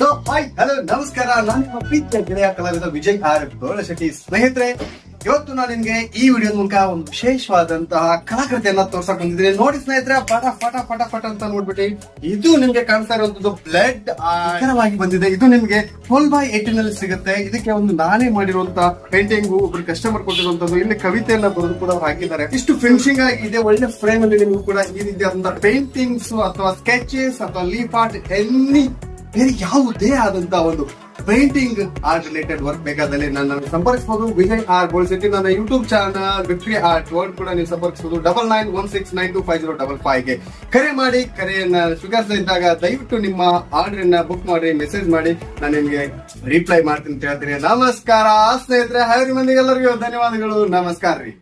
ನಮಸ್ಕಾರ. ನಾನು ನಿಮ್ಮ ಪ್ರೀತಿಯ ಗೆಳೆಯ ಕಲಾವಿದ ವಿಜಯ್ ಆರ್ ಗೋಳಶೆಟ್ಟಿ ಸ್ನೇಹಿತರೆ, ಇವತ್ತು ನಾನು ನಿಮ್ಗೆ ಈ ವಿಡಿಯೋ ಮೂಲಕ ಒಂದು ವಿಶೇಷವಾದಂತಹ ಕಲಾಕೃತಿಯನ್ನ ತೋರ್ಸಕ್ ಬಂದಿದ್ದೀನಿ. ನೋಡಿ ಸ್ನೇಹಿತರೆ, ಪಟ ಪಟ ಪಟ ಪಟ ಅಂತ ನೋಡ್ಬಿಟ್ಟು ಇದು ನಿಮ್ಗೆ ಕಾಣ್ತಾ ಇರುವಂತದ್ದು ಬ್ಲಡ್ ನಿಖರವಾಗಿ ಬಂದಿದೆ. ಇದು ನಿಮ್ಗೆ ಟ್ವೆಲ್ ಬೈ ಏಟೀನ್ ಅಲ್ಲಿ ಸಿಗುತ್ತೆ. ಇದಕ್ಕೆ ಒಂದು ನಾನೇ ಮಾಡಿರುವಂತಹ ಪೇಂಟಿಂಗ್ ಒಬ್ರು ಕಸ್ಟಮರ್ ಕೊಟ್ಟಿರುವಂತದ್ದು. ಇಲ್ಲಿ ಕವಿತೆಯನ್ನ ಬರೆದು ಕೂಡ ಹಾಕಿದ್ದಾರೆ. ಇಷ್ಟು ಫಿನಿಶಿಂಗ್ ಆಗಿದೆ. ಒಳ್ಳೆ ಫ್ರೇಮ್ ಅಲ್ಲಿ ನಿಮ್ಗೂ ಕೂಡ ಈ ರೀತಿಯಾದಂತಹ ಪೇಂಟಿಂಗ್ಸ್ ಅಥವಾ ಸ್ಕೆಚಸ್ ಅಥವಾ ಲೀಫ್ ಆರ್ಟ್ ಎನಿ ಬೇರೆ ಯಾವುದೇ ಆದಂತ ಒಂದು ಪೇಂಟಿಂಗ್ ಆರ್ಟ್ ರಿಲೇಟೆಡ್ ವರ್ಕ್ ಬೇಕಾದಲ್ಲಿ ನನ್ನನ್ನು ಸಂಪರ್ಕಿಸಬಹುದು ವಿಜಯ್ ಆರ್ ಗೋಲ್ಸೆಟ್ಟಿ ನನ್ನ YouTube channel victory art world ಕೂಡ ನೀವು ಸಂಪರ್ಕಿಸಬಹುದು double nine one six nine two five zero double ಫೈವ್ಗೆ ಕರೆ ಮಾಡಿ, ಕರೆಯನ್ನ ಸ್ವೀಕರಿಸದೇ ಇದ್ದಾಗ ದಯವಿಟ್ಟು ನಿಮ್ಮ ಆರ್ಡರ್ ಅನ್ನ ಬುಕ್ ಮಾಡಿ ಮೆಸೇಜ್ ಮಾಡಿ. ನಾನು ನಿಮಗೆ ರಿಪ್ಲೈ ಮಾಡ್ತೀನಿ ಅಂತ ಹೇಳ್ತೀನಿ. ನಮಸ್ಕಾರ ಸ್ನೇಹಿತರೆ ಹೈರಿ ಮಂದಿಗೆಲ್ಲರಿಗೂ ಧನ್ಯವಾದಗಳು. ನಮಸ್ಕಾರ ರೀ.